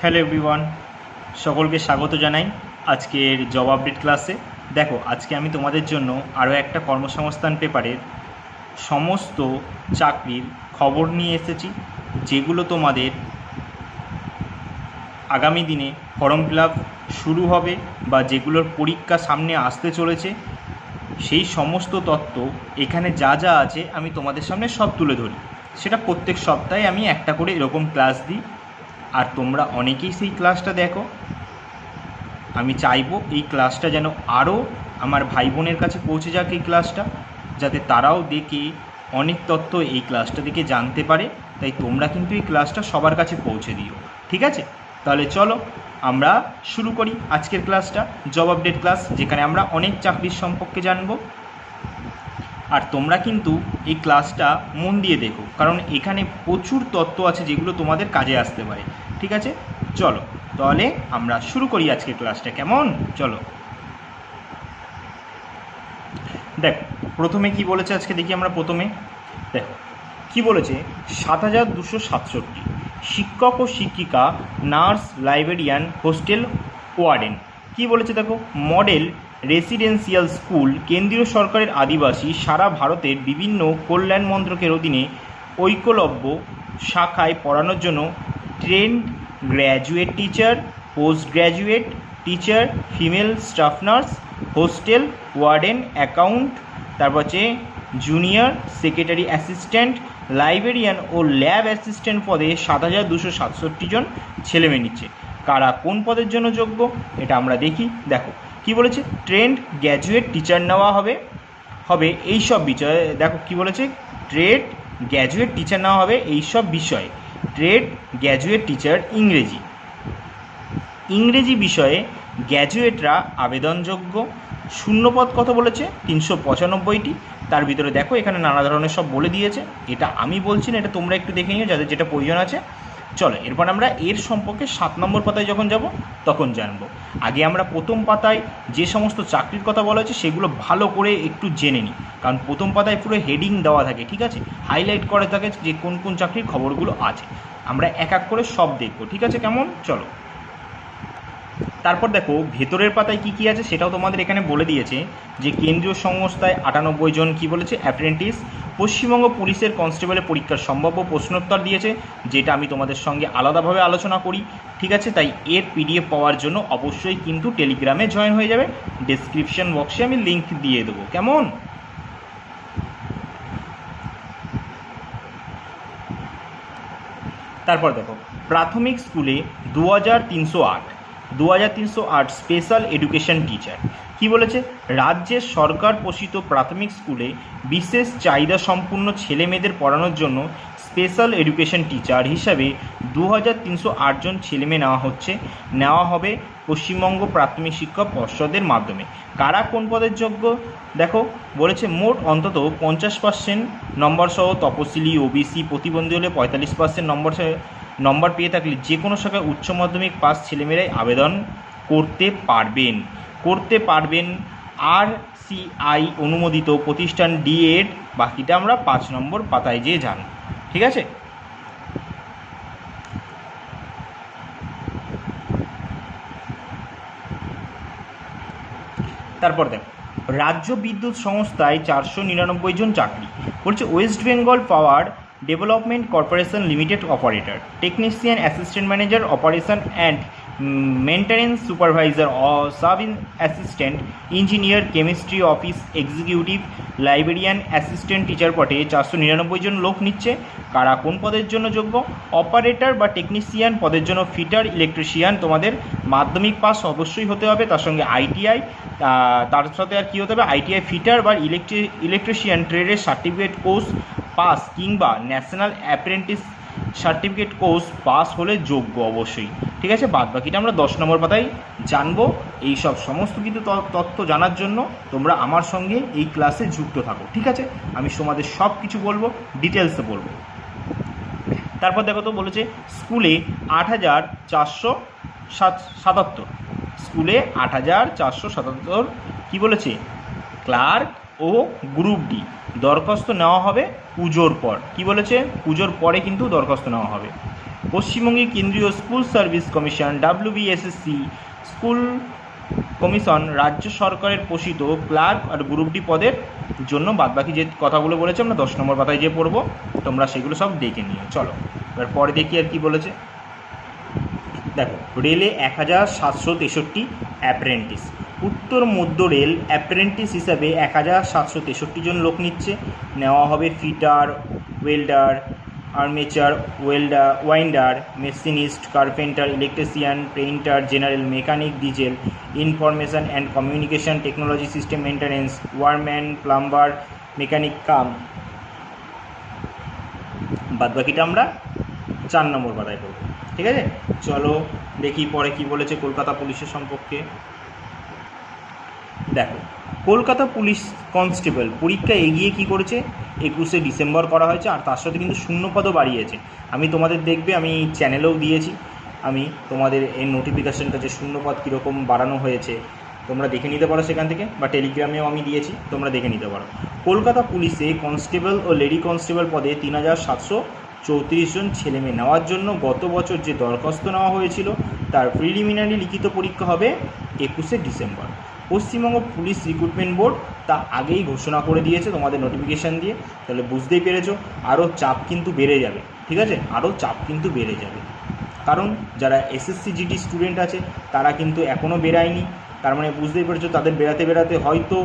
Hello everyone, সকলকে স্বাগত জানাই আজকের জব আপডেট ক্লাসে। দেখো, আজকে আমি তোমাদের জন্য আরও একটা কর্মসংস্থান পেপারের সমস্ত চাকরির খবর নিয়ে এসেছি, যেগুলো তোমাদের আগামী দিনে ফর্ম ফিল শুরু হবে বা যেগুলোর পরীক্ষা সামনে আসতে চলেছে। সেই সমস্ত তত্ত্ব এখানে যা যা আছে আমি তোমাদের সামনে সব তুলে ধরি। সেটা প্রত্যেক সপ্তাহে আমি একটা করে এরকম ক্লাস দিই। আর তোমরা অনেকেই সেই ক্লাসটা দেখো। আমি চাইব এই ক্লাসটা যেন আরও আমার ভাই বোনের কাছে পৌঁছে যাক এই ক্লাসটা, যাতে তারাও দেখে অনেক তথ্য এই ক্লাসটা দেখে জানতে পারে। তাই তোমরা কিন্তু এই ক্লাসটা সবার কাছে পৌঁছে দিও, ঠিক আছে? তাহলে চলো আমরা শুরু করি আজকের ক্লাসটা, জব আপডেট ক্লাস, যেখানে আমরা অনেক চাকরির সম্পর্কে জানব। আর তোমরা কিন্তু এই ক্লাসটা মন দিয়ে দেখো, কারণ এখানে প্রচুর তত্ত্ব আছে যেগুলো তোমাদের কাজে আসতে পারে, ঠিক আছে? চলো, তাহলে আমরা শুরু করি আজকের ক্লাসটা কেমন? চলো। দেখো, প্রথমে কি বলেছে আজকে দেখি আমরা প্রথমে। দেখো, কি বলেছে? সাত হাজার দুশো সাতষট্টি শিক্ষক ও শিক্ষিকা, নার্স, লাইব্রেরিয়ান, হোস্টেল, ওয়ার্ডেন। কি বলেছে দেখো? মডেল রেসিডেন্সিয়াল স্কুল কেন্দ্রীয় সরকারের আদিবাসী সারা ভারতের বিভিন্ন কল্যাণ মন্ত্রকের অধীনে ঐকলব্য শাখায় পড়ানোর জন্য trained graduate teacher, post graduate teacher, female staff nurse, hostel, warden, account, তারপর হচ্ছে জুনিয়র, সেক্রেটারি অ্যাসিস্ট্যান্ট, লাইব্রেরিয়ান ও ল্যাব অ্যাসিস্ট্যান্ট পদে সাত হাজার দুশো সাতষট্টি জন ছেলেমেয়ে নিচ্ছে। কারা কোন পদের জন্য যোগ্য, এটা আমরা দেখি। দেখো, কি বলেছে? ট্রেন্ড গ্র্যাজুয়েট টিচার নেওয়া হবে হবে এই সব বিষয়ে। দেখো, কি বলেছে? ট্রেড গ্র্যাজুয়েট টিচার নেওয়া হবে এই সব বিষয়ে। ট্রেড গ্র্যাজুয়েট টিচার ইংরেজি। ইংরেজি বিষয়ে গ্র্যাজুয়েটরা আবেদনযোগ্য। শূন্যপদ কত বলেছে? তিনশো পঁচানব্বইটি। তার ভিতরে দেখো, এখানে নানা ধরনের সব বলে দিয়েছে। এটা আমি বলছি না, এটা তোমরা একটু দেখে নিও, যাদের যেটা প্রয়োজন আছে। চলো, এরপর আমরা এর সম্পর্কে সাত নম্বর পাতায় যখন যাব, তখন জানব। আগে আমরা প্রথম পাতায় যে সমস্ত চাকরির কথা বলা হয়েছে, সেগুলো ভালো করে একটু জেনে নিই। কারণ প্রথম পাতায় পুরো হেডিং দেওয়া থাকে, ঠিক আছে? হাইলাইট করা থাকে যে কোন কোন চাকরির খবরগুলো আছে। আমরা এক এক করে সব দেখব, ঠিক আছে? কেমন? চলো। তারপর দেখো, ভেতরের পাতায় কি কি আছে সেটাও তোমাদের এখানে বলে দিয়েছে যে কেন্দ্রীয় সংস্থায় আটানব্বই জন কি বলেছে? অ্যাপ্রেন্টিস পশ্চিমবঙ্গ পুলিশের কনস্টেবলের পরীক্ষার সম্ভাব্য প্রশ্নোত্তর দিয়েছে, যেটা আমি তোমাদের সঙ্গে আলাদাভাবে আলোচনা করি। ঠিক আছে? তাই এর পিডিএফ পাওয়ার জন্য অবশ্যই কিন্তু টেলিগ্রামে জয়েন হয়ে যাবে। ডেসক্রিপশন বক্সে আমি লিঙ্ক দিয়ে দেবো। কেমন? তারপর দেখো, প্রাথমিক স্কুলে দু হাজার তিনশো আট, দু হাজার তিনশো আট স্পেশাল এডুকেশন টিচার কি বলেছে? রাজ্যের সরকার পোষিত প্রাথমিক স্কুলে বিশেষ চাহিদা সম্পূর্ণ ছেলে মেয়েদের পড়ানোর জন্য স্পেশাল এডুকেশন টিচার হিসাবে দু হাজার তিনশো আটজন ছেলেমেয়ে নেওয়া হচ্ছে। নেওয়া হবে পশ্চিমবঙ্গ প্রাথমিক শিক্ষা পর্ষদের মাধ্যমে। কারা কোন পদের যোগ্য? দেখো, বলেছে মোট অন্তত পঞ্চাশ পার্সেন্ট নম্বর সহ তপশিলি, ওবিসি, প্রতিবন্ধী হলে পঁয়তাল্লিশ পার্সেন্ট নম্বর নম্বর পেয়ে থাকলে যে কোনো শাখায় উচ্চ মাধ্যমিক পাস ছেলেমেয়েরাই আবেদন করতে পারবেন। করতে পারবেন আর সিআই অনুমোদিত প্রতিষ্ঠান ডিএড বাকিটা আমরা পাঁচ নম্বর পাতায় যেয়ে জান ঠিক আছে? তারপর দেখ, রাজ্য বিদ্যুৎ সংস্থায় চারশো নিরানব্বই জন চাকরি বলছে West Bengal power development corporation limited operator, technician assistant manager operation and maintenance supervisor sub assistant engineer chemistry office executive librarian assistant teacher পটে চারশো নিরানব্বই জন লোক নিচ্ছে। কারা কোন পদের জন্য যোগ্য? অপারেটর বা টেকনিশিয়ান পদের জন্য ফিটার ইলেকট্রিশিয়ান তোমাদের মাধ্যমিক পাস অবশ্যই হতে হবে, তার সঙ্গে আইটিআই তার সাথে আর কী হতে হবে? আইটিআই ফিটার বা ইলেকট্রি ইলেকট্রিশিয়ান ট্রেডের সার্টিফিকেট কোর্স পাস কিংবা national apprentice certificate course pass হলে যোগ্য অবশ্যই। ঠিক আছে? বাদ বাকিটা আমরা দশ নম্বর পাতায় জানব। এই সব সমস্ত কিছু ত- তথ্য জানার জন্য তোমরা আমার সঙ্গে এই ক্লাসে যুক্ত থাকো। ঠিক আছে? আমি তোমাদের সব কিছু বলব ডিটেলসে বলব। তারপর দেখো তো বলেছে, স্কুলে আট হাজার চারশো সাত সাতাত্তর। স্কুলে আট হাজার চারশো সাতাত্তর কী বলেছে? ক্লার্ক ও গ্রুপ ডি। দরখাস্ত নেওয়া হবে পুজোর পর। কি বলেছে? পুজোর পরে কিন্তু দরখাস্ত নেওয়া হবে। পশ্চিমবঙ্গে কেন্দ্রীয় school service commission WBSSC school commission, রাজ্য সরকারের পোষিত ক্লার্ক আর গ্রুপ ডি পদের জন্য বাদবাকি যে কথাগুলো বলেছে, আমরা দশ নম্বর পাতায় যে পড়ব। তোমরা সেগুলো সব দেখে নিও। চলো, এবার পরে দেখি আর কি বলেছে। দেখো, রেলে এক হাজার সাতশো তেষট্টি অ্যাপ্রেন্টিস। উত্তর মধ্য রেল অ্যাপ্রেন্টিস হিসাবে এক হাজার সাতশো তেষট্টি জন লোক নিচ্ছে। নেওয়া হবে fitter, welder, armature welder winder, machinist, carpenter, electrician, painter, general, mechanic, diesel, information and communication technology system maintenance wireman, plumber, mechanic, cum. বাদবাকিটা আমরা চার নম্বর পাতায় করব ঠিক আছে? চলো দেখি পরে কি বলেছে কলকাতা পুলিশের সম্পর্কে। দেখো, কলকাতা পুলিশ কনস্টেবল পরীক্ষা এগিয়ে কি করেছে? একুশে ডিসেম্বর করা হয়েছে আর তার সাথে কিন্তু শূন্যপদও বাড়িয়েছে। আমি তোমাদের দেখবে, আমি চ্যানেলেও দিয়েছি। আমি তোমাদের এই নোটিফিকেশনটা যে শূন্যপদ কীরকম বাড়ানো হয়েছে, তোমরা দেখে নিতে পারো সেখান থেকে, বা টেলিগ্রামেও আমি দিয়েছি, তোমরা দেখে নিতে পারো। কলকাতা পুলিশে কনস্টেবল ও লেডি কনস্টেবল পদে তিন হাজার সাতশো চৌত্রিশ জন ছেলেমেয়ে নেওয়ার জন্য গত বছর যে দরখাস্ত নেওয়া হয়েছিল, তার প্রিলিমিনারি লিখিত পরীক্ষা হবে একুশে December. Paschimbanga police recruitment board তা আগেই ঘোষণা করে দিয়েছে তোমাদের নোটিফিকেশান দিয়ে। তাহলে বুঝতেই পেরেছ আরও চাপ কিন্তু বেড়ে যাবে, ঠিক আছে? আরও চাপ কিন্তু বেড়ে যাবে। কারণ যারা এসএসসি জিডি স্টুডেন্ট আছে, তারা কিন্তু এখনও বেরায়নি। তার মানে বুঝতেই পেরেছ, তাদের বেড়াতে বেরাতে হয়তো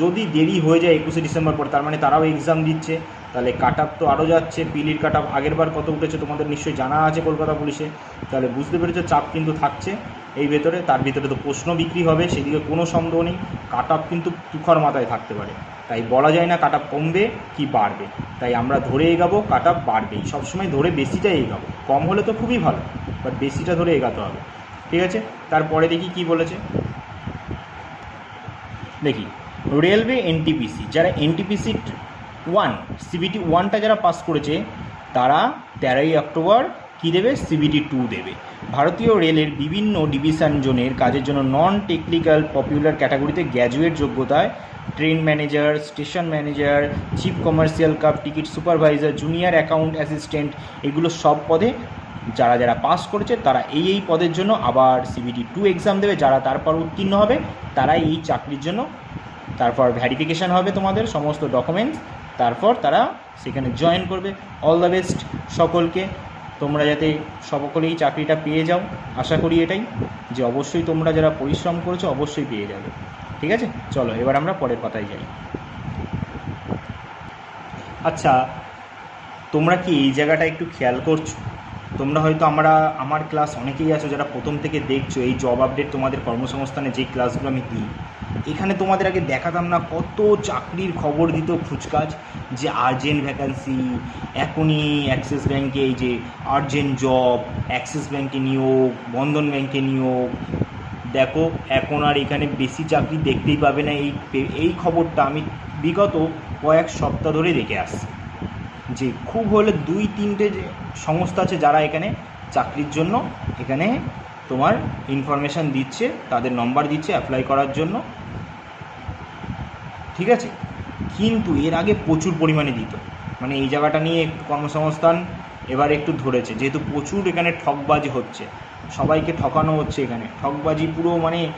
যদি দেরি হয়ে যায় একুশে ডিসেম্বর পর, তার মানে তারাও এক্সাম দিচ্ছে। তাহলে কাট আপ তো আরও যাচ্ছে, পিলির কাট আপ আগের বার কত উঠেছে তোমাদের নিশ্চয়ই জানা আছে কলকাতা পুলিশে। তাহলে বুঝতে পেরেছ, চাপ কিন্তু থাকছে। এই ভেতরে, তার ভিতরে তো প্রশ্ন বিক্রি হবে, সেদিকে কোনো সন্দেহ নেই কাট আপ কিন্তু তুখর মাথায় থাকতে পারে। তাই বলা যায় না কাট আপ কমবে কি বাড়বে। তাই আমরা ধরে এগাবো কাট আপ বাড়বেই। সবসময় ধরে বেশিটাই এগাবো। কম হলে তো খুবই ভালো বাট বেশিটা ধরে এগাতে হবে। ঠিক আছে? তারপরে দেখি কি বলেছে। দেখি, রেলওয়ে এনটিপিসি, যারা এনটিপিসি ওয়ান, সিবিটি ওয়ানটা যারা পাস করেছে, তারা তেরোই অক্টোবর কী দেবে? সিবিটি টু দেবে। ভারতীয় রেলের বিভিন্ন ডিভিশন জোনের কাজের জন্য নন টেকনিক্যাল পপুলার ক্যাটাগরিতে গ্র্যাজুয়েট যোগ্যতায় train manager station manager chief commercial cum ticket supervisor junior account assistant এগুলো সব পদে যারা যারা পাস করেছে, তারা এই এই পদের জন্য আবার সিবিটি টু এক্সাম দেবে। যারা তারপর উত্তীর্ণ হবে তারা এই চাকরির জন্য তারপর ভ্যারিফিকেশান হবে তোমাদের সমস্ত ডকুমেন্টস তারপর তারা সেখানে জয়েন করবে। অল দ্য বেস্ট সকলকে। তোমরা যাতে সকলেই চাকরিটা পেয়ে যাও, আশা করি এটাই যে অবশ্যই তোমরা যারা পরিশ্রম করেছ অবশ্যই পেয়ে যাবে। ঠিক আছে? চলো, এবার আমরা পরের কথায় যাই। আচ্ছা তোমরা কি এই জায়গাটা একটু খেয়াল করছ? তোমরা হয়তো আমরা, আমার ক্লাস অনেকেই আছো যারা প্রথম থেকে দেখছ এই জব আপডেট তোমাদের কর্মসংস্থানে যে ক্লাসগুলো আমি দিই। এখানে তোমাদের আগে দেখাতাম না কত চাকরির খবর দিত খুচকাজ যে আর্জেন্ট ভ্যাকান্সি এখনই অ্যাক্সিস ব্যাঙ্কে এই যে আর্জেন্ট জব অ্যাক্সিস ব্যাঙ্কে নিয়োগ বন্ধন ব্যাঙ্কে নিয়োগ। দেখো, এখন আর এখানে বেশি চাকরি দেখতেই পাবে না। এই এই খবরটা আমি বিগত কয়েক সপ্তাহ ধরে দেখে আসছি। যে খুব হলে দুই, তিনটে যে সংস্থা আছে যারা এখানে চাকরির জন্য এখানে তোমার ইনফরমেশান দিচ্ছে, তাদের নম্বর দিচ্ছে অ্যাপ্লাই করার জন্য। ঠিক আছে? কিন্তু এর আগে প্রচুর পরিমাণে দিত। মানে এই জায়গাটা নিয়ে একটু কর্মসংস্থান এবার একটু ধরেছে। যেহেতু প্রচুর এখানে ঠকবাজি হচ্ছে। সবাইকে ঠকানো হচ্ছে এখানে। ঠকবাজি পুরো মানে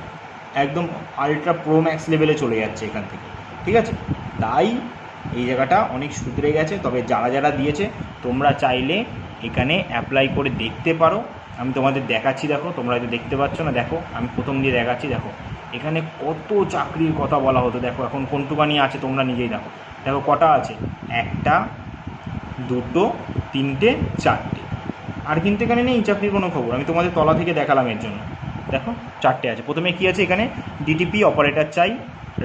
একদম আলট্রা প্রো ম্যাক্স লেভেলে চলে যাচ্ছে এখান থেকে। ঠিক আছে? তাই এই জায়গাটা অনেক সুধরে গেছে। তবে যারা যারা দিয়েছে, তোমরা চাইলে এখানে অ্যাপ্লাই করে দেখতে পারো। আমি তোমাদের দেখাচ্ছি, দেখো। তোমরা হয়তো দেখতে পাচ্ছ না, দেখো। আমি প্রথম দিয়ে দেখাচ্ছি, দেখো। এখানে কত চাকরির কথা বলা হতো। দেখো, এখন কোনটুকানি আছে, তোমরা নিজেই দেখো। দেখো, কটা আছে? একটা, দুটো, তিনটে, চারটে। আর কিন্তু এখানে নেই চাকরির কোনো খবর। আমি তোমাদের তলা থেকে দেখালাম এর জন্য। দেখো, চারটে আছে। প্রথমে কি আছে এখানে? ডিটিপি অপারেটর চাই।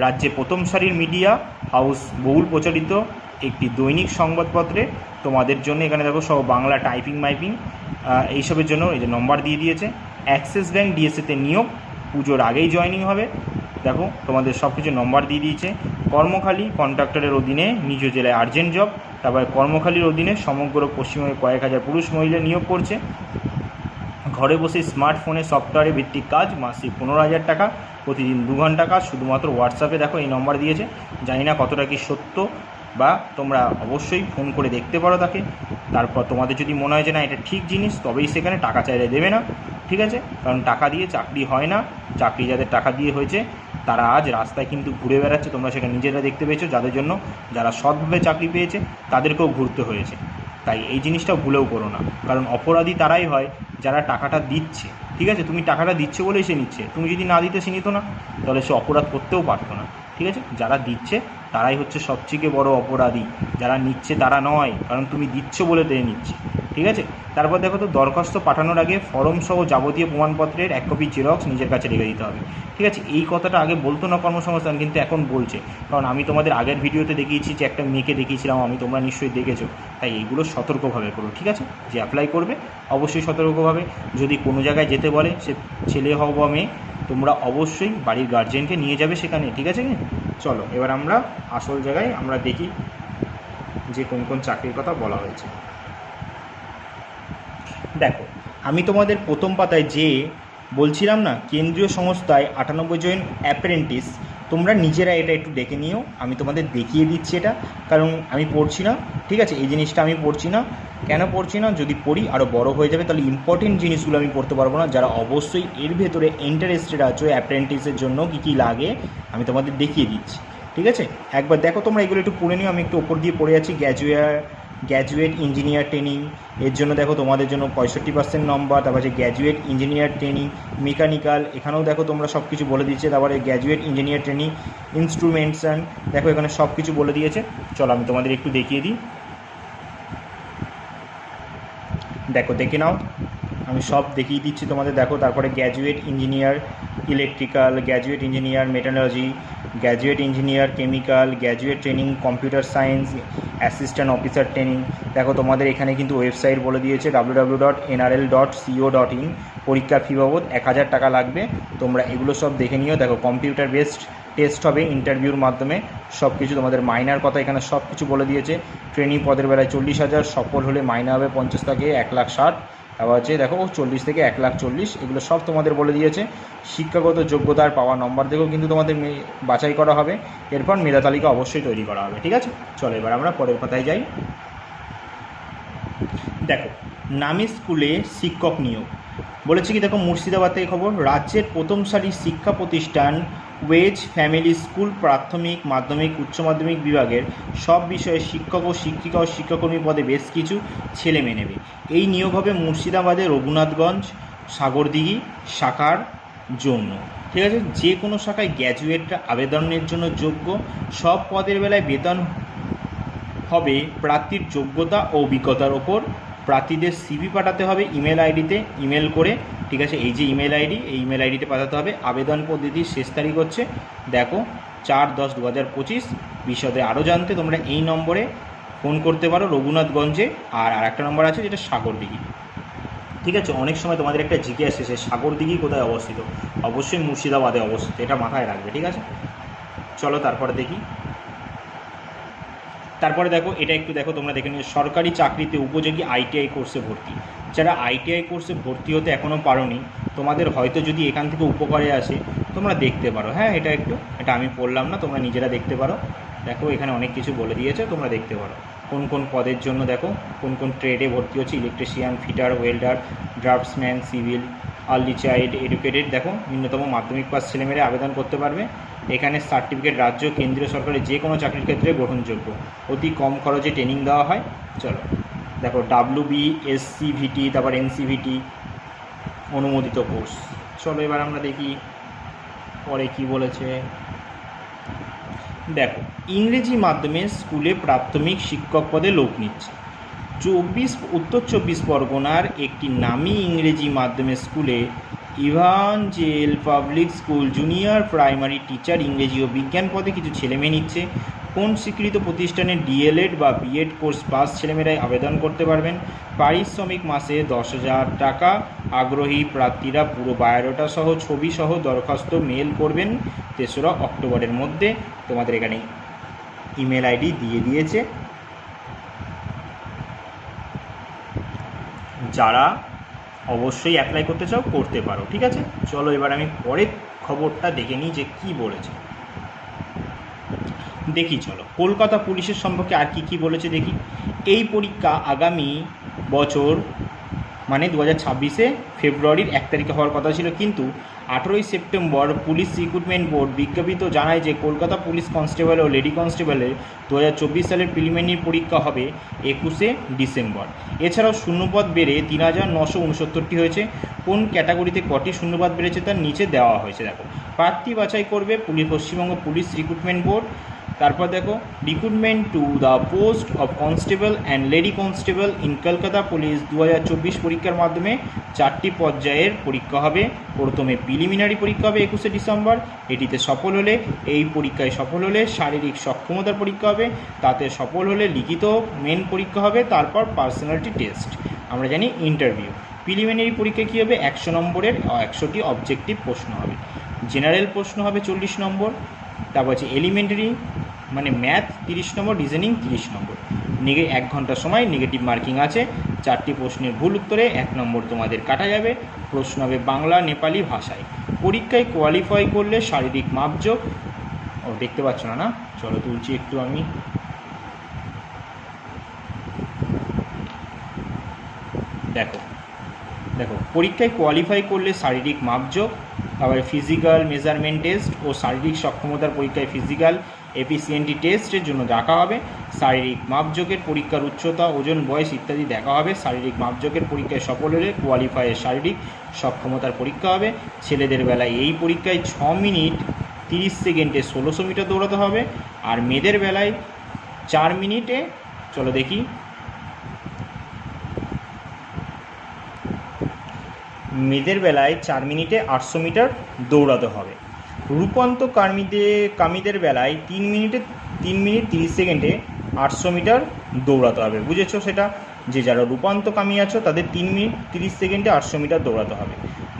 রাজ্যে প্রথম সারির মিডিয়া, হাউস, বহুল প্রচারিত একটি দৈনিক সংবাদপত্রে। তোমাদের জন্য এখানে দেখো সব বাংলা টাইপিং, মাইপিং এইসবের জন্য এই যে নম্বর দিয়ে দিয়েছে। অ্যাক্সিস ব্যাঙ্ক ডিএসএতে নিয়োগ। পুজোর আগেই জয়েনিং হবে। দেখো, তোমাদের সব কিছু নম্বর দিয়ে দিয়েছে। কর্মখালী কন্ট্রাক্টরের অধীনে নিজ জেলায় আর্জেন্ট জব তারপরে কর্মখালীর অধীনে সমগ্র পশ্চিমবঙ্গে কয়েক হাজার পুরুষ মহিলা নিয়োগ করছে। ঘরে বসে স্মার্টফোনে সফটওয়্যারে ভিত্তিক কাজ, মাসিক পনেরো হাজার টাকা, প্রতিদিন দু ঘণ্টা কাজ, শুধুমাত্র হোয়াটসঅ্যাপে দেখো এই নম্বর দিয়েছে। জানি না কতটা কি সত্য বা তোমরা অবশ্যই ফোন করে দেখতে পারো তাকে। তারপর তোমাদের যদি মনে হয় যে না, এটা ঠিক জিনিস, তবেই সেখানে টাকা চাইলে দেবে না। ঠিক আছে? কারণ টাকা দিয়ে চাকরি হয় না। চাকরি যাদের টাকা দিয়ে হয়েছে, তারা আজ রাস্তায় কিন্তু ঘুরে বেড়াচ্ছে। তোমরা সেখানে নিজেরা দেখতে পেয়েছ। যাদের জন্য যারা সৎভাবে চাকরি পেয়েছে, তাদেরকেও ঘুরতে হয়েছে। তাই এই জিনিসটা ভুলেও করো না। কারণ অপরাধী তারাই হয় যারা টাকাটা দিচ্ছে। ঠিক আছে? তুমি টাকাটা দিচ্ছে বলেই সে নিচ্ছে। তুমি যদি না দিতে সে নিত না, তাহলে সে অপরাধ করতেও পারতো না। ঠিক আছে? যারা দিচ্ছে তারাই হচ্ছে সবথেকে বড় অপরাধী। যারা নিচ্ছে তারা নয়, কারণ তুমি দিচ্ছ বলে তে নিচ্ছে। ঠিক আছে? তারপর দেখো তো, দরখাস্ত পাঠানোর আগে ফর্ম সহ যাবতীয় প্রমাণপত্রের এক কপি জেরক্স নিজের কাছে রেখে দিতে হবে। ঠিক আছে? এই কথাটা আগে বলতো না কর্মসংস্থান, কিন্তু এখন বলছে। কারণ আমি তোমাদের আগের ভিডিওতে দেখিয়েছি যে একটা মেয়েকে দেখিয়েছিলাম, আমি তোমরা নিশ্চয়ই দেখেছ। তাই এইগুলো সতর্কভাবে করো, ঠিক আছে? যে অ্যাপ্লাই করবে, অবশ্যই সতর্কভাবে। যদি কোনো জায়গায় যেতে বলে, সে ছেলে হও বা মেয়ে, তোমরা অবশ্যই বাড়ির গার্জেনকে নিয়ে যাবে সেখানে, ঠিক আছে চলো, এবার আমরা আসল জায়গায় আমরা দেখি যে কোন কোন চাকরির কথা বলা হয়েছে। দেখো, আমি তোমাদের প্রথম পাতায় যে বলছিলাম না, কেন্দ্রীয় সংস্থায় আটানব্বই জন অ্যাপ্রেন্টিস তোমরা নিজেরা এটা একটু দেখে নিও। আমি তোমাদের দেখিয়ে দিচ্ছি এটা, কারণ আমি পড়ছি না, ঠিক আছে? এই জিনিসটা আমি পড়ছি না। কেন পড়ছি না? যদি পড়ি আরও বড় হয়ে যাবে, তাহলে ইম্পর্টেন্ট জিনিসগুলো আমি পড়তে পারব না, যারা অবশ্যই এর ভেতরে ইন্টারেস্টেড আছো অ্যাপ্রেন্টিসের জন্য কী কী লাগে, আমি তোমাদের দেখিয়ে দিচ্ছি, ঠিক আছে? একবার দেখো তোমরা, এগুলো একটু পড়ে নিও, আমি একটু ওপর দিয়ে পড়ে যাচ্ছি গ্র্যাজুয়েট গ্র্যাজুয়েট ইঞ্জিনিয়ার ট্রেনিং। এর জন্য দেখো তোমাদের জন্য পঁয়ষট্টি পার্সেন্ট নম্বর, তারপর আছে গ্র্যাজুয়েট ইঞ্জিনিয়ার ট্রেনিং, মেকানিক্যাল, এখানেও দেখো তোমরা সব কিছু বলে দিচ্ছে তারপরে গ্র্যাজুয়েট ইঞ্জিনিয়ার ট্রেনিং ইনস্ট্রুমেন্টসন দেখো এখানে সব কিছু বলে দিয়েছে। চলো আমি তোমাদের একটু দেখিয়ে দিই। দেখো দেখে নাও। আমি সব দেখিয়ে দিচ্ছি তোমাদের। দেখো, তারপরে graduate engineer electrical graduate engineer metallurgy graduate engineer chemical graduate training computer science assistant officer training দেখো, তোমাদের এখানে কিন্তু ওয়েবসাইট বলে দিয়েছে W dot dot C O dot in পরীক্ষার ফি বাবদ এক হাজার টাকা লাগবে। তোমরা এগুলো সব দেখে নিও। দেখো কম্পিউটার বেসড টেস্ট হবে ইন্টারভিউর মাধ্যমে। সব কিছু তোমাদের মাইনার কথা এখানে সব কিছু বলে দিয়েছে। ট্রেনিং পদের বেলায় চল্লিশ হাজার, সফল হলে মাইনা হবে পঞ্চাশ থেকে এক লাখ ষাট। আবার হচ্ছে, দেখো চল্লিশ থেকে এক লাখ চল্লিশ, এগুলো সব তোমাদের বলে দিয়েছে। শিক্ষাগত যোগ্যতার পাওয়া নম্বর থেকেও কিন্তু তোমাদের বাছাই করা হবে। এরপর মেধা তালিকা অবশ্যই তৈরি করা হবে, ঠিক আছে? চলো, এবার আমরা পরের কথায় যাই। দেখো, নামি স্কুলে শিক্ষক নিয়োগ। বলেছে কি, দেখো, মুর্শিদাবাদ থেকে খবর, রাজ্যের প্রথম সারির শিক্ষা প্রতিষ্ঠান ওয়েজ ফ্যামিলি স্কুল, প্রাথমিক, মাধ্যমিক, উচ্চ মাধ্যমিক বিভাগের সব বিষয়ে শিক্ষক ও শিক্ষিকা ও শিক্ষাকর্মী পদে বেশ কিছু ছেলে মেয়ে নেবে। এই নিয়োগ হবে মুর্শিদাবাদের রঘুনাথগঞ্জ, সাগরদিঘি, শাখার জন্য। ঠিক আছে? যে কোনো শাখায় গ্র্যাজুয়েটরা আবেদনের জন্য যোগ্য, সব পদের বেলায় বেতন হবে প্রার্থীর যোগ্যতা ও অভিজ্ঞতার ওপর প্রার্থীদের সিভি পাঠাতে হবে ইমেল আইডিতে ইমেল করে, ঠিক আছে? এই যে ইমেল আইডি এই ইমেল আইডিতে পাঠাতে হবে। আবেদন পদ্ধতির শেষ তারিখ হচ্ছে, দেখো, চার দশ দু হাজার পঁচিশ। বিশদে আরও জানতে তোমরা এই নম্বরে ফোন করতে পারো রঘুনাথগঞ্জে। আর আরেকটা নম্বর আছে যেটা সাগরদিঘি। ঠিক আছে? অনেক সময় তোমাদের একটা জিজ্ঞেস এসে, সাগরদিঘি কোথায় অবস্থিত? অবশ্যই মুর্শিদাবাদে অবস্থিত, এটা মাথায় রাখবে, ঠিক আছে? চলো তারপরে দেখি। তারপরে দেখো, এটা একটু দেখো, তোমরা দেখে নিও, সরকারি চাকরিতে উপযোগী আইটিআই কোর্সে ভর্তি। যারা আইটিআই কোর্সে ভর্তি হতে এখনও পারোনি, তোমাদের হয়তো যদি এখান থেকে উপকারে আসে, তোমরা দেখতে পারো। হ্যাঁ এটা একটু, এটা আমি পড়লাম না, তোমরা নিজেরা দেখতে পারো। দেখো, এখানে অনেক কিছু বলে দিয়েছে, তোমরা দেখতে পারো। কোন কোন পদের জন্য দেখো, কোন কোন ট্রেডে ভর্তি হচ্ছে electrician fitter welder draughtsman civil early child educated দেখো ন্যূনতম মাধ্যমিক পাস ছেলেমেয়েরা আবেদন করতে পারবে। এখানে সার্টিফিকেট রাজ্য, কেন্দ্রীয় সরকারের যে কোনো চাকরির ক্ষেত্রে গ্রহণযোগ্য। অতি কম খরচে ট্রেনিং দেওয়া হয়। চলো, দেখো ডাব্লু বি এসসিভিটি তারপর এনসিভিটি অনুমোদিত কোর্স চলো, এবার আমরা দেখি, পরে কি বলেছে। দেখো, ইংরেজি মাধ্যমে স্কুলে প্রাথমিক শিক্ষক পদে লোক নিচ্ছে। চব্বিশ, উত্তর চব্বিশ পরগনার একটি নামী ইংরেজি মাধ্যমে স্কুলে Ivan jail public school junior primary teacher ইংরেজি ও বিজ্ঞান পদে কিছু ছেলেমেয়ে নিচ্ছে। কোন স্বীকৃত প্রতিষ্ঠানে ডিএলএড বা বিএড কোর্স পাস ছেলেমেয়েরাই আবেদন করতে পারবেন? পারিশ্রমিক মাসে দশ হাজার টাকা। আগ্রহী প্রার্থীরা পুরো বায়োডাটা সহ ছবি সহ দরখাস্ত মেল করবেন তেসরা অক্টোবরের মধ্যে। তোমাদের এখানে ইমেল আইডি দিয়ে দিয়েছে। যারা অবশ্যই অ্যাপ্লাই করতে চাও, করতে পারো, ঠিক আছে? চলো এবার আমি পরের খবরটা দেখে নিই যে কি বলেছে। দেখি, চলো। কলকাতা পুলিশের সম্পর্কে আর কি কি বলেছে দেখি। এই পরীক্ষা আগামী বছর মানে দু হাজার ছাব্বিশে ফেব্রুয়ারির এক তারিখে হওয়ার কথা ছিল। কিন্তু আঠেরোই সেপ্টেম্বর পুলিশ রিক্রুটমেন্ট বোর্ড বিজ্ঞাপিত জানায় যে কলকাতা পুলিশ কনস্টেবল ও লেডি কনস্টেবলের দু হাজার চব্বিশ সালের প্রিলিমিনারি পরীক্ষা হবে একুশে ডিসেম্বর। এছাড়াও শূন্যপদ বেড়ে তিন হাজার নশো উনসত্তরটি হয়েছে। কোন ক্যাটাগরিতে কটি শূন্যপদ বেড়েছে তার নিচে দেওয়া হয়েছে। দেখো, প্রার্থী বাছাই করবে police Paschimbanga police recruitment board. তারপর দেখো recruitment to the post of constable and lady constable in Kolkata police দু হাজার চব্বিশ পরীক্ষার মাধ্যমে চারটি পর্যায়ের পরীক্ষা হবে। প্রথমে প্রিলিমিনারি পরীক্ষা হবে একুশে ডিসেম্বর, এটিতে সফল হলে, এই পরীক্ষায় সফল হলে শারীরিক সক্ষমতার পরীক্ষা হবে, তাতে সফল হলে লিখিত মেন পরীক্ষা হবে, তারপর পার্সোনালিটি টেস্ট আমরা জানি ইন্টারভিউ প্রিলিমিনারি পরীক্ষায় কী হবে? একশো নম্বরের, একশোটি অবজেক্টিভ প্রশ্ন হবে। জেনারেল প্রশ্ন হবে চল্লিশ নম্বর। তারপর হচ্ছে এলিমেন্টারি মানে ম্যাথ তিরিশ নম্বর রিজনিং তিরিশ নম্বর। নেগে এক ঘণ্টা সময় নেগেটিভ মার্কিং আছে, চারটি প্রশ্নের ভুল উত্তরে এক নম্বর তোমাদের কাটা যাবে। প্রশ্ন হবে বাংলা, নেপালি ভাষায়। পরীক্ষায় কোয়ালিফাই করলে শারীরিক মাপযোগ ও, দেখতে পাচ্ছ না না? চলো তুলছি একটু আমি। দেখো দেখো, পরীক্ষায় কোয়ালিফাই করলে শারীরিক মাপযোগ তারপরে ফিজিক্যাল মেজারমেন্ট টেস্ট ও শারীরিক সক্ষমতার পরীক্ষায় ফিজিক্যাল এফিসিয়েন্টি টেস্টের জন্য দেখা হবে। শারীরিক মাপযোগের পরীক্ষার উচ্চতা, ওজন, বয়স ইত্যাদি দেখা হবে। শারীরিক মাপযোগের পরীক্ষায় সফল হলে কোয়ালিফাইয়ের শারীরিক সক্ষমতার পরীক্ষা হবে। ছেলেদের বেলায় এই পরীক্ষায় ছ মিনিট তিরিশ সেকেন্ডে ষোলোশো মিটার দৌড়াতে হবে। আর মেয়েদের বেলায় চার মিনিটে, চলো দেখি মেয়েদের বেলায় চার মিনিটে আটশো মিটার দৌড়াতে হবে। রূপান্ত কামিদে কামীদের বেলায় তিন মিনিটে, তিন মিনিট তিরিশ সেকেন্ডে আটশো মিটার দৌড়াতে হবে। বুঝেছ সেটা? যে যারা রূপান্ত কামী আছো, তাদের তিন মিনিট, তিরিশ সেকেন্ডে আটশো মিটার দৌড়াতে হবে।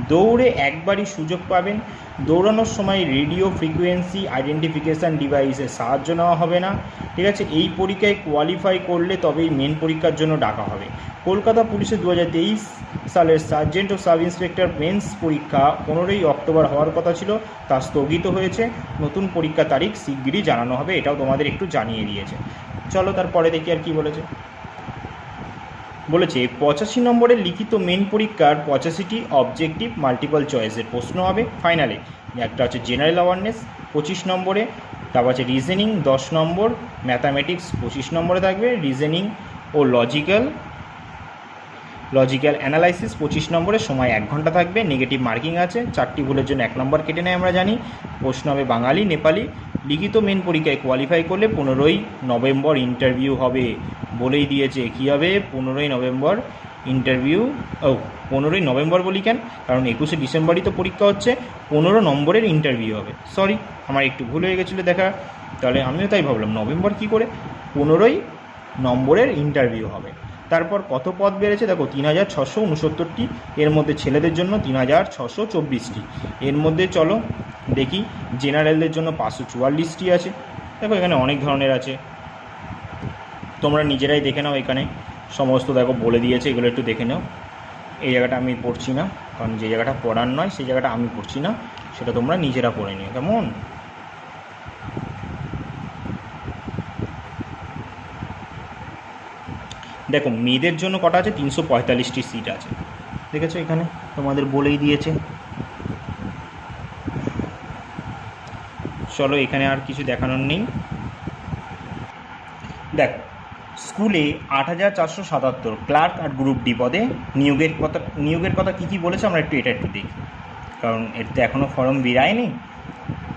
দৌড়ে একবারই সুযোগ পাবেন। দৌড়ানোর সময় রেডিও ফ্রিকোয়েন্সি আইডেন্টিফিকেশান ডিভাইসের সাহায্য নেওয়া হবে না। ঠিক আছে? এই পরীক্ষায় কোয়ালিফাই করলে তবেই মেন পরীক্ষার জন্য ডাকা হবে। কলকাতা পুলিশের দু হাজার তেইশ সালের সার্জেন্ট ও সাব ইন্সপেক্টর মেন্স পরীক্ষা পনেরোই অক্টোবর হওয়ার কথা ছিল, তা স্থগিত হয়েছে। নতুন পরীক্ষা তারিখ শিগগিরই জানানো হবে, এটাও তোমাদের একটু জানিয়ে দিয়েছে। চলো তারপরে দেখি আর কি বলেছে। বলেছে, পঁচাশি নম্বরের লিখিত মেন পরীক্ষার পঁচাশিটি অবজেক্টিভ মাল্টিপল চয়েসের প্রশ্ন হবে ফাইনালে একটা হচ্ছে জেনারেল অ্যাওয়ারনেস পঁচিশ নম্বরে। তারপর আছে রিজনিং দশ নম্বর। ম্যাথামেটিক্স পঁচিশ নম্বরে থাকবে রিজনিং ও লজিক্যাল লজিক্যাল অ্যানালাইসিস পঁচিশ নম্বরে। সময় এক ঘণ্টা থাকবে নেগেটিভ মার্কিং আছে। চারটি ভুলের জন্য এক নম্বর কেটে নেয়, আমরা জানি। প্রশ্ন হবে বাঙালি, নেপালি। লিখিত মেন পরীক্ষায় কোয়ালিফাই করলে পনেরোই নভেম্বর ইন্টারভিউ হবে, বলেই দিয়েছে। কী হবে? পনেরোই নভেম্বর ইন্টারভিউ ও, পনেরোই নভেম্বর বলি কেন? কারণ একুশে ডিসেম্বরই তো পরীক্ষা হচ্ছে, পনেরো নম্বরের ইন্টারভিউ হবে। সরি আমার একটু ভুল হয়ে গেছিল দেখা। তাহলে আমিও তাই ভাবলাম, নভেম্বর কী করে? পনেরোই নম্বরের ইন্টারভিউ হবে। তারপর কত পদ বেড়েছে? দেখো, তিন হাজার ছশো উনসত্তরটি। এর মধ্যে ছেলেদের জন্য তিন হাজার ছশো চব্বিশটি। এর মধ্যে চলো দেখি, জেনারেলদের জন্য পাঁচশো চুয়াল্লিশটি আছে। দেখো, এখানে অনেক ধরনের আছে। তোমরা নিজেরাই দেখে নাও এখানে। সমস্ত দেখো বলে দিয়েছে, এগুলো একটু দেখে নাও। এই জায়গাটা আমি পড়ছি না, কারণ যে জায়গাটা পড়ার নয়, সেই জায়গাটা আমি পড়ছি না। সেটা তোমরা নিজেরা পড়ে নিও, কেমন? দেখো, মেয়েদের জন্য কটা আছে? তিনশো পঁয়তাল্লিশটি সিট আছে। দেখেছ এখানে? তোমাদের বলেই দিয়েছে। চলো, এখানে আর কিছু দেখানোর নেই। দেখো, স্কুলে আট হাজার চারশো সাতাত্তর ক্লার্ক আর গ্রুপ ডি পদে নিয়োগের কথা নিয়োগের কথা কী কী বলেছে আমরা একটু, এটা একটু দেখি। কারণ এর তো এখনও ফর্ম বেরায়নি।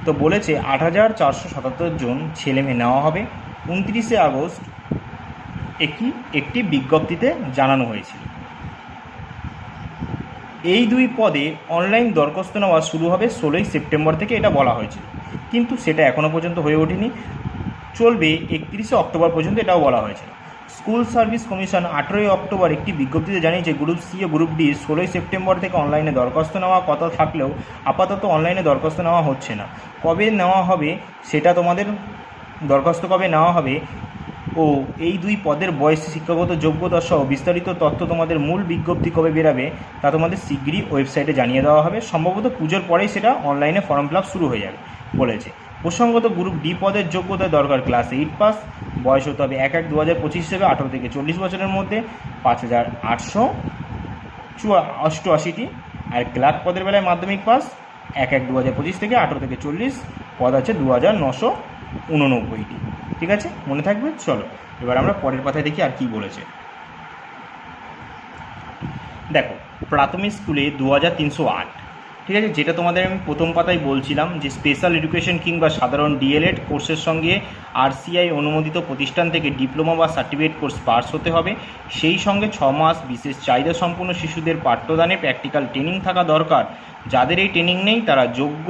তো বলেছে, আট হাজার চারশো সাতাত্তর জন ছেলে মেয়ে নেওয়া হবে। উনত্রিশে আগস্ট একটি একটি বিজ্ঞপ্তিতে জানানো হয়েছিল এই দুই পদে অনলাইন দরখাস্ত নেওয়া শুরু হবে ষোলোই সেপ্টেম্বর থেকে এটা বলা হয়েছিল কিন্তু সেটা এখনও পর্যন্ত হয়ে ওঠেনি। চলবে একত্রিশে অক্টোবর পর্যন্ত এটাও বলা হয়েছিল স্কুল সার্ভিস কমিশন আঠেরোই অক্টোবর একটি বিজ্ঞপ্তিতে জানিয়েছে, গ্রুপ সি ও গ্রুপ ডি ষোলোই সেপ্টেম্বর থেকে অনলাইনে দরখাস্ত নেওয়া কথা থাকলেও আপাতত অনলাইনে দরখাস্ত নেওয়া হচ্ছে না। কবে নেওয়া হবে সেটা তোমাদের দরখাস্ত কবে নেওয়া হবে ও এই দুই পদের বয়সী শিক্ষাগত যোগ্যতা সহ বিস্তারিত তথ্য তোমাদের মূল বিজ্ঞপ্তি কবে বেরাবে তা তোমাদের শিগগিরই ওয়েবসাইটে জানিয়ে দেওয়া হবে। সম্ভবত পুজোর পরেই সেটা অনলাইনে ফর্ম ফিল শুরু হয়ে যাবে, বলেছে। প্রসঙ্গত গ্রুপ ডি পদের যোগ্যতা দরকার ক্লাস এইট পাস, বয়স হতে হবে এক এক দু হাজার পঁচিশ হিসেবে আঠারো থেকে চল্লিশ বছরের মধ্যে, পাঁচ হাজার আটশো চুয়া অষ্টআশিটি। আর ক্লার্ক পদের বেলায় মাধ্যমিক পাস, এক এক দু হাজার পঁচিশ থেকে আঠেরো থেকে চল্লিশ, পদ আছে দু হাজার নশো উননব্বইটি ঠিক আছে? মনে থাকবে? চলো, এবার আমরা পরের পাতায় দেখি আর কি বলেছে। দেখো, প্রাথমিক স্কুলে দু হাজার তিনশো আট, ঠিক আছে? যেটা তোমাদের আমি প্রথম পাতায় বলছিলাম যে স্পেশাল এডুকেশন কিংবা সাধারণ ডিএলএড কোর্সের সঙ্গে আরসিআই অনুমোদিত প্রতিষ্ঠান থেকে ডিপ্লোমা বা সার্টিফিকেট কোর্স পাস হতে হবে। সেই সঙ্গে ছ মাস বিশেষ চাহিদা সম্পন্ন শিশুদের পাঠ্যদানে প্র্যাকটিক্যাল ট্রেনিং থাকা দরকার। যাদের এই ট্রেনিং নেই, তারা যোগ্য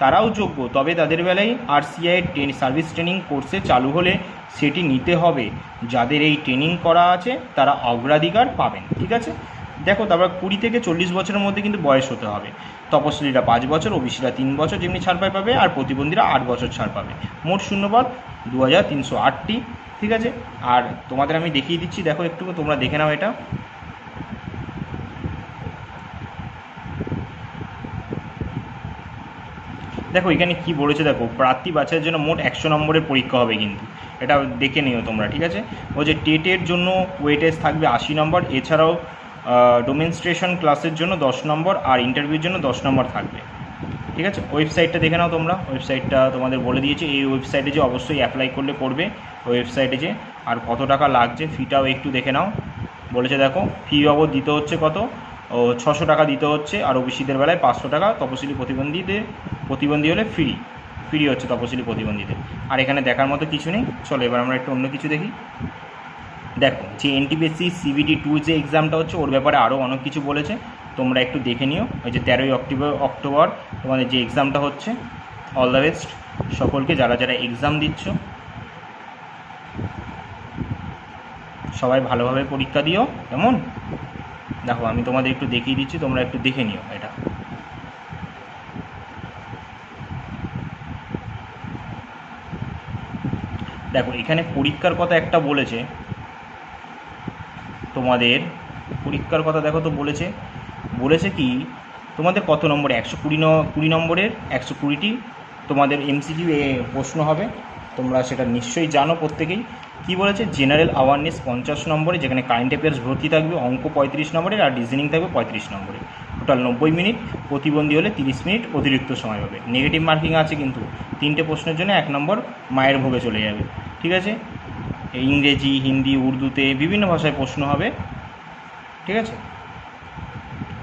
তারাও যোগ্য। তবে তাদের বেলায় আরসিআই ট্রেন, সার্ভিস ট্রেনিং কোর্সে চালু হলে সেটি নিতে হবে। যাদের এই ট্রেনিং করা আছে, তারা অগ্রাধিকার পাবেন, ঠিক আছে? দেখো, তারপর কুড়ি থেকে চল্লিশ বছরের মধ্যে কিন্তু বয়স হতে হবে। তপশিলীরা পাঁচ বছর ওবিসিরা তিন বছর যেমনি ছাড় পায় পাবে, আর প্রতিবন্ধীরা আট বছর ছাড় পাবে। মোট শূন্যপদ দু হাজার তিনশো আটটি, ঠিক আছে? আর তোমাদের আমি দেখিয়ে দিচ্ছি, দেখো একটু তোমরা দেখে নাও এটা। দেখো, এখানে কি বলেছে দেখো, প্রার্থী বাছাইয়ের জন্য মোট একশো নম্বরের পরীক্ষা হবে কিন্তু। এটা দেখে নিও তোমরা, ঠিক আছে? বলছে টেটের জন্য ওয়েটেজ থাকবে আশি নম্বর, এছাড়াও ডোমেনস্ট্রেশন ক্লাসের জন্য দশ নম্বর, আর ইন্টারভিউর জন্য দশ নম্বর থাকবে। ঠিক আছে? ওয়েবসাইটটা দেখে নাও তোমরা। ওয়েবসাইটটা তোমাদের বলে দিয়েছে, এই ওয়েবসাইটে যে অবশ্যই অ্যাপ্লাই করলে করবে ওয়েবসাইটে যে, আর কত টাকা লাগছে ফিটাও একটু দেখে নাও। বলেছে দেখো ফি বাবদ দিতে হচ্ছে কত? ও ছশো টাকা দিতে হচ্ছে, আর ওবিসিদের বেলায় পাঁচশো টাকা তপশিলি প্রতিবন্ধীদের, প্রতিবন্ধী হলে ফ্রি ফ্রি হচ্ছে তপশিলি প্রতিবন্ধীদের। আর এখানে দেখার মতো কিছু নেই। চলো এবার আমরা একটু অন্য কিছু দেখি। দেখো, যে এনটিপিএসসি সিবিটি টু যে এক্সামটা হচ্ছে, ওর ব্যাপারে আরও অনেক কিছু বলেছে। তোমরা একটু দেখে নিও। ওই যে তেরোই অক্টোবর অক্টোবর, তোমাদের যে এক্সামটা হচ্ছে অল দ্য বেস্ট সকলকে যারা যারা এক্সাম দিচ্ছ, সবাই ভালোভাবে পরীক্ষা দিও। কেমন? দেখো, আমি তোমাদের একটু দেখিয়ে দিচ্ছি, তোমরা একটু দেখে নিও এটা। দেখো, এখানে পরীক্ষার কথা একটা বলেছে। তোমাদের পরীক্ষার কথা দেখো তো বলেছে। বলেছে কি, তোমাদের কত নম্বরে? একশো কুড়ি কুড়ি নম্বরের, একশো কুড়িটি তোমাদের এমসিকিউ প্রশ্ন হবে। তোমরা সেটা নিশ্চয়ই জানো প্রত্যেকেই। কি বলেছে? জেনারেল অ্যাওয়ারনেস পঞ্চাশ নম্বরে, যেখানে কারেন্ট অ্যাফেয়ার্স ভর্তি থাকবে, অঙ্ক পঁয়ত্রিশ নম্বরের আর রিজনিং থাকবে পঁয়ত্রিশ নম্বরে। টোটাল নব্বই মিনিট, প্রতিবন্ধী হলে তিরিশ মিনিট, অতিরিক্ত সময় পাবে নেগেটিভ মার্কিং আছে কিন্তু, তিনটে প্রশ্নের জন্য এক নম্বর মায়ের ভোগে চলে যাবে। ঠিক আছে? ইংরেজি, হিন্দি, উর্দুতে বিভিন্ন ভাষায় প্রশ্ন হবে। ঠিক আছে?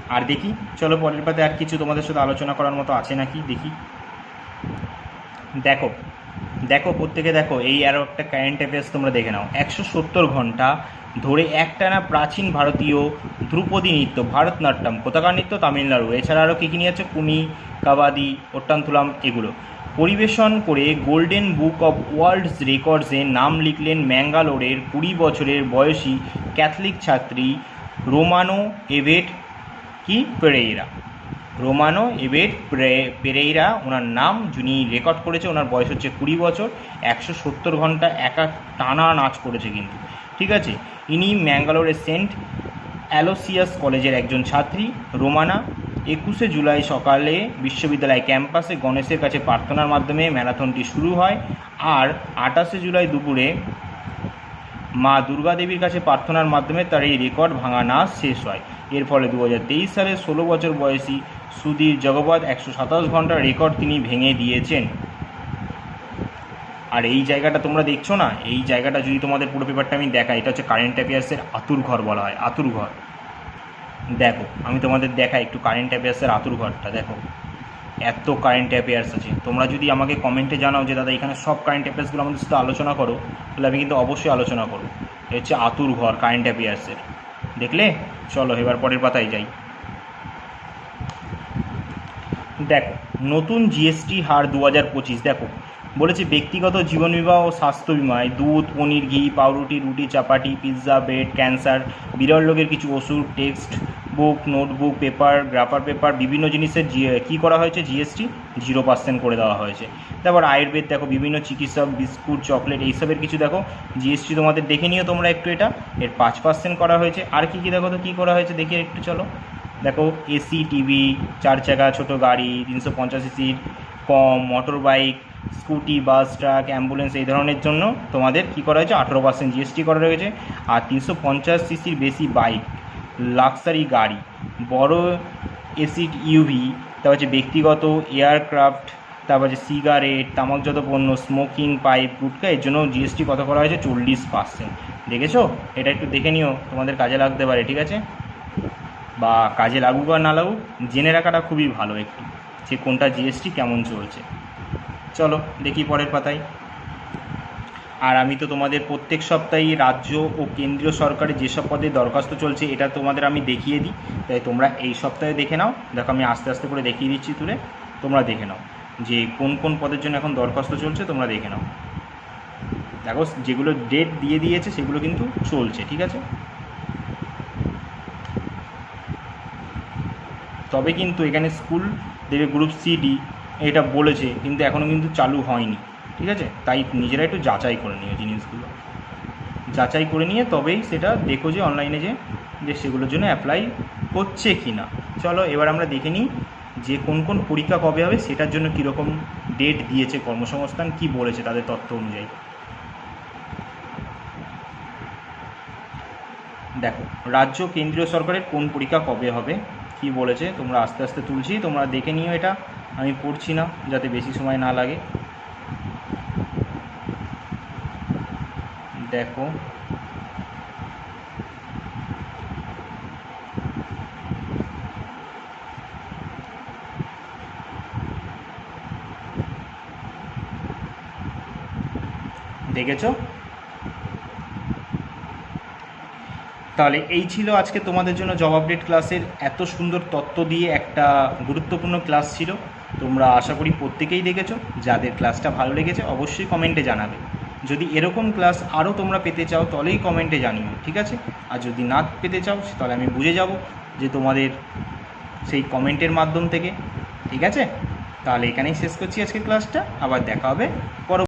আর দেখি, চলো পরের পাতে আর কিছু তোমাদের সাথে আলোচনা করার মতো আছে নাকি? দেখি। দেখো দেখো, প্রত্যেকে দেখো, এই আরও একটা কারেন্ট অ্যাফেয়ার্স তোমরা দেখে নাও। একশো সত্তর ঘণ্টা ধরে একটানা প্রাচীন ভারতীয় ধ্রুপদী নৃত্য, ভারতনাট্যম, কোথাকার নৃত্য? তামিলনাড়ু। এছাড়া আরও কী কী নিয়ে আছে? কুমি কাবাদি ওট্টান্তুলাম, এগুলো। পরিবেশন করে গোল্ডেন বুক অব ওয়ার্ল্ডস রেকর্ডসে নাম লিখলেন ম্যাঙ্গালোরের কুড়ি বছরের বয়সী ক্যাথলিক ছাত্রী রোমানো এভেট কি? পেরেইরা। রোমানো এবেট পেরেইরা ওনার নাম যিনি রেকর্ড করেছে, ওনার বয়স হচ্ছে কুড়ি বছর, একশো সত্তর ঘণ্টা একা টানা নাচ করেছে কিন্তু। ঠিক আছে? ইনি ম্যাঙ্গালোরের সেন্ট অ্যালোসিয়াস কলেজের একজন ছাত্রী, রোমানা। একুশে জুলাই সকালে বিশ্ববিদ্যালয় ক্যাম্পাসে গণেশের কাছে প্রার্থনার মাধ্যমে ম্যারাথনটি শুরু হয় আর আঠাশে জুলাই দুপুরে মা দুর্গা দেবীর কাছে প্রার্থনার মাধ্যমে তার এই রেকর্ড ভাঙা নাচ শেষ হয়। এর ফলে দু সালে ষোলো বছর বয়সী সুধীর জগবত একশো সাতাশ ঘণ্টার রেকর্ড তিনি ভেঙে দিয়েছেন। আর এই জায়গাটা তোমরা দেখছ না? এই জায়গাটা যদি তোমাদের পুরো পেপারটা আমি দেখাই, এটা হচ্ছে কারেন্ট অ্যাফেয়ার্সের আতুর ঘর বলা হয়, আতুর ঘর। দেখো, আমি তোমাদের দেখাই একটু কারেন্ট অ্যাফেয়ার্সের আতুর ঘরটা, দেখো। এত কারেন্ট অ্যাফেয়ার্স আছে। তোমরা যদি আমাকে কমেন্টে জানাও যে, দাদা, এখানে সব কারেন্ট অ্যাফেয়ার্সগুলো আমাদের সাথে আলোচনা করো, তাহলে আমি কিন্তু অবশ্যই আলোচনা করব। হচ্ছে আতুর ঘর কারেন্ট অ্যাফেয়ার্সের দেখলে? চলো, এবার পরের পাতায় যাই। দেখো, নতুন জিএসটি হার দু হাজার পঁচিশ, দেখো। বলেছে ব্যক্তিগত জীবন বিমা ও স্বাস্থ্য বিমায় দুধ, পনির, ঘি, পাউরুটি, রুটি, চাপাটি, পিৎজা ব্রেড ক্যান্সার, বিরল রোগের কিছু ওষুধ, textbook, notebook, paper, graph paper, বিভিন্ন জিনিসের জি, কী করা হয়েছে জিএসটি জিরো পার্সেন্ট করে দেওয়া হয়েছে। তারপর আয়ুর্বেদ, দেখো, বিভিন্ন চিকিৎসক, বিস্কুট, চকলেট, এইসবের কিছু দেখো। জিএসটি তোমাদের দেখে নিও তোমরা একটু এটা। এর পাঁচ পার্সেন্ট করা হয়েছে। আর কী কী দেখো তো, কী করা হয়েছে, দেখে একটু চলো। দেখো এসি টিভি চার চাকা, ছোটো গাড়ি, তিনশো পঞ্চাশ সিসির কম motorbike scooty bus truck ambulance এই ধরনের জন্য তোমাদের কী করা হয়েছে? আঠেরো পার্সেন্ট জিএসটি করা রয়েছে। আর তিনশো পঞ্চাশ সিসির বেশি বাইক লাক্সারি গাড়ি, বড় এসিড ইউভি তারপর হচ্ছে ব্যক্তিগত এয়ারক্রাফট তারপর হচ্ছে সিগারেট তামাকজাত পণ্য স্মোকিং পাইপ গুটকা, এর জন্য জিএসটি কত করা হয়েছে চল্লিশ পার্সেন্ট দেখেছ? এটা একটু দেখে নিও, তোমাদের কাজে লাগতে পারে, ঠিক আছে? বা কাজে লাগুক আর না লাগুক, জেনে রাখাটা খুবই ভালো একটু যে কোনটা জিএসটি কেমন চলছে। চলো, দেখি পরের পাতায়। আর আমি তো তোমাদের প্রত্যেক সপ্তাহেই রাজ্য ও কেন্দ্রীয় সরকারের যেসব পদে দরখাস্ত চলছে, এটা তোমাদের আমি দেখিয়ে দিই। তাই তোমরা এই সপ্তাহে দেখে নাও। দেখো, আমি আস্তে আস্তে করে দেখিয়ে দিচ্ছি তুলে। তোমরা দেখে নাও যে কোন কোন পদের জন্য এখন দরখাস্ত চলছে, তোমরা দেখে নাও। দেখো, যেগুলো ডেট দিয়ে দিয়েছে, সেগুলো কিন্তু চলছে, ঠিক আছে? তবে কিন্তু এখানে স্কুল দেবে গ্রুপ সি ডি এটা বলেছে, কিন্তু এখনও কিন্তু চালু হয়নি, ঠিক আছে? তাই নিজেরা একটু যাচাই করে নিও জিনিসগুলো। যাচাই করে নিয়ে তবেই সেটা দেখো যে অনলাইনে যে যে সেগুলোর জন্য অ্যাপ্লাই হচ্ছে কি না চলো, এবার আমরা দেখে নিই যে কোন কোন পরীক্ষা কবে হবে, সেটার জন্য কীরকম ডেট দিয়েছে কর্মসংস্থান, কি বলেছে তাদের তথ্য অনুযায়ী। দেখো, রাজ্য কেন্দ্রীয় সরকারের কোন পরীক্ষা কবে হবে? কি বলেছে, তোমরা আস্তে আস্তে তুলছি, তোমরা দেখে নিও এটা, আমি পড়ছি না, যাতে বেশি সময় না লাগে। দেখো। দেখেছ? তাহলে এই ছিল আজকে তোমাদের জন্য জব আপডেট ক্লাসের এত সুন্দর তত্ত্ব দিয়ে একটা গুরুত্বপূর্ণ ক্লাস ছিল। তোমরা আশা করি প্রত্যেকেই দেখেছ। যাদের ক্লাসটা ভালো লেগেছে অবশ্যই কমেন্টে জানাবে। যদি এরকম ক্লাস আরও তোমরা পেতে চাও, তাহলেই কমেন্টে জানিও, ঠিক আছে? আর যদি না পেতে চাও, তাহলে আমি বুঝে যাব যে তোমাদের সেই কমেন্টের মাধ্যম থেকে, ঠিক আছে? তাহলে এখানেই শেষ করছি আজকে ক্লাসটা আবার দেখা হবে পর